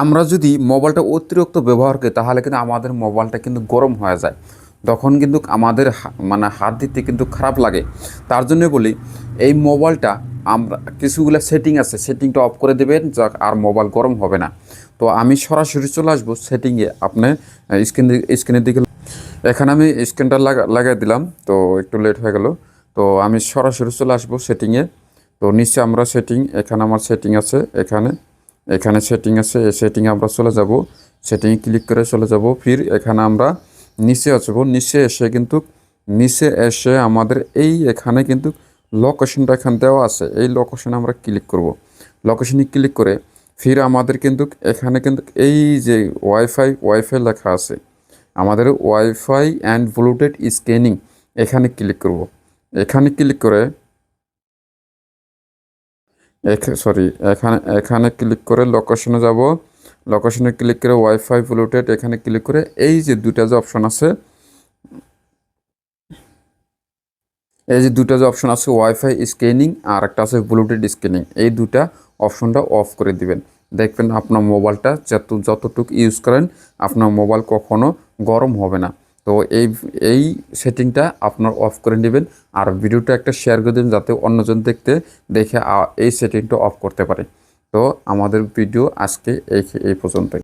আমরা যদি মোবাইলটা অতিরিক্ত ব্যবহার করি, তাহলে কিন্তু আমাদের মোবাইলটা কিন্তু গরম হয়ে যায়। তখন কিন্তু আমাদের মানে হাত দিতে কিন্তু খারাপ লাগে। তার জন্য বলি, এই মোবাইলটা আমরা, কিছুগুলো সেটিং আছে, সেটিংটা অফ করে দেবেন যা আর মোবাইল গরম হবে না। তো আমি সরাসরি চলে আসব সেটিংয়ে। আপনি স্ক্রিন স্ক্রিনের দিকে এখানে আমি স্ক্রিনটা লাগা, লাগাই দিলাম, তো একটু লেট হয়ে গেল। তো আমি সরাসরি চলে আসব সেটিংয়ে। তো নিচে আমরা সেটিং, এখানে আমার সেটিং আছে, এখানে। এখানে সেটিং আছে, এই সেটিংয়ে আমরা চলে যাব। সেটিং ক্লিক করে চলে যাব। ফির এখানে আমরা নিচে আসব নিচে এসে কিন্তু, নিচে এসে আমাদের এই এখানে কিন্তু লোকেশনটা এখানে দেওয়া আছে। এই লোকেশনে আমরা ক্লিক করব। লোকেশনে ক্লিক করে ফির আমাদের কিন্তু এখানে কিন্তু এই যে ওয়াইফাই ওয়াইফাই লেখা আছে, আমাদের ওয়াইফাই অ্যান্ড ব্লুটুথ স্ক্যানিং এখানে ক্লিক করব। এখানে ক্লিক করে সরি এখানে এখানে ক্লিক করে লোকেশনে যাব। লোকেশনে ক্লিক করে ওয়াইফাই ব্লুটুথ এখানে ক্লিক করে এই যে দুটা যে অপশন আছে, এই যে দুটা যে অপশন আছে ওয়াইফাই স্ক্যানিং আর একটা আছে ব্লুটুথ স্ক্যানিং এই দুটা অপশনটা অফ করে দিবেন। দেখবেন আপনার মোবাইলটা যত, যতটুকু ইউজ করেন, আপনার মোবাইল কখনো গরম হবে না। তো এই এই সেটিংটা আপনার অফ করে নেবেন আর ভিডিওটা একটা শেয়ার করে দেবেন যাতে অন্যজন দেখতে, দেখে এই সেটিংটা অফ করতে পারে। তো আমাদের ভিডিও আজকে এই এই পর্যন্তই।